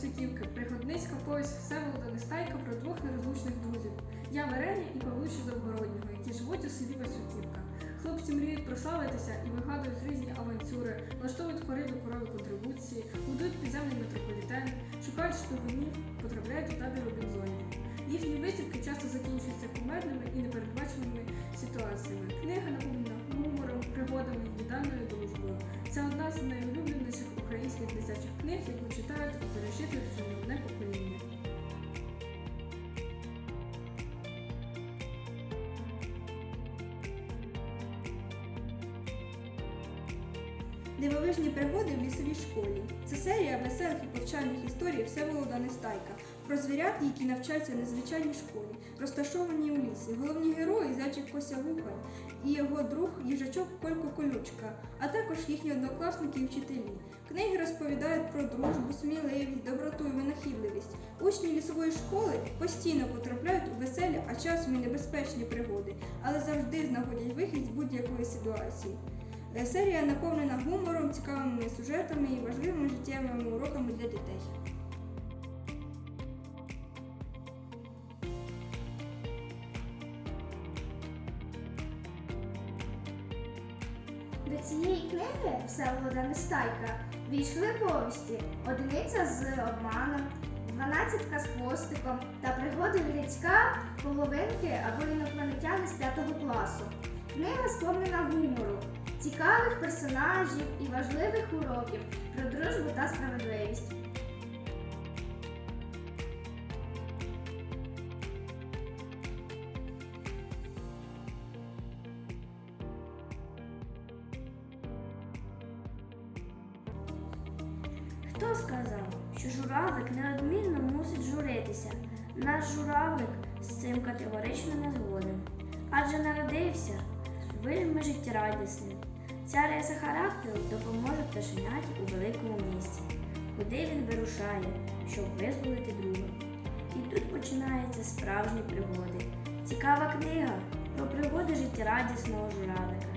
Васюківки, пригодницька повість Всеволода Нестайка про двох нерозлучних друзів. Я Вареня і Павлуша Завгороднього, які живуть у селі Васюківка. Хлопці мріють прославитися і вигадують різні авантюри, влаштовують хори до корові контрибуції, будують підземний метрополітен, шукають шпигунів, потрапляють у табір Робінзонів. Їхні витівки часто закінчуються кумедними і непередбаченими ситуаціями. Книга наповнена гумором, пригодами і відданою дружбою. Це одна з найулюбленіших українських дитячих книг, яку читають і перечитують вже не одне покоління. Дивовижні пригоди в лісовій школі. Це серія веселих і повчальних Всеволода Нестайка про звірят, які навчаються в незвичайній школі, розташованій у лісі. Головні герої зайчик Кося Лухань і його друг їжачок Колько Колючка, а також їхні однокласники і вчителі. Книги розповідають про дружбу, сміливість, доброту і винахідливість. Учні лісової школи постійно потрапляють у веселі, а часом і небезпечні пригоди, але завжди знаходять вихід з будь-якої ситуації. Е, Серія наповнена гумором, цікавими сюжетами і важливими життєвими уроками для дітей. До цієї книги Всеволода Нестайка війшли повісті Одиниця з обманом, Дванадцятка з хвостиком та пригоди Грицька, половинки або інопланетяни з п'ятого класу. Книга сповнена гумору, цікавих персонажів і важливих уроків про дружбу та справедливість. Хто сказав, що журавлик неодмінно мусить журитися? Наш журавлик з цим категорично не згоден. Адже народився вельми життєрадісним. Ця риса характеру допоможе пташеняті у великому місті, куди він вирушає, щоб визволити друга. І тут починаються справжні пригоди. Цікава книга про пригоди життєрадісного журавлика.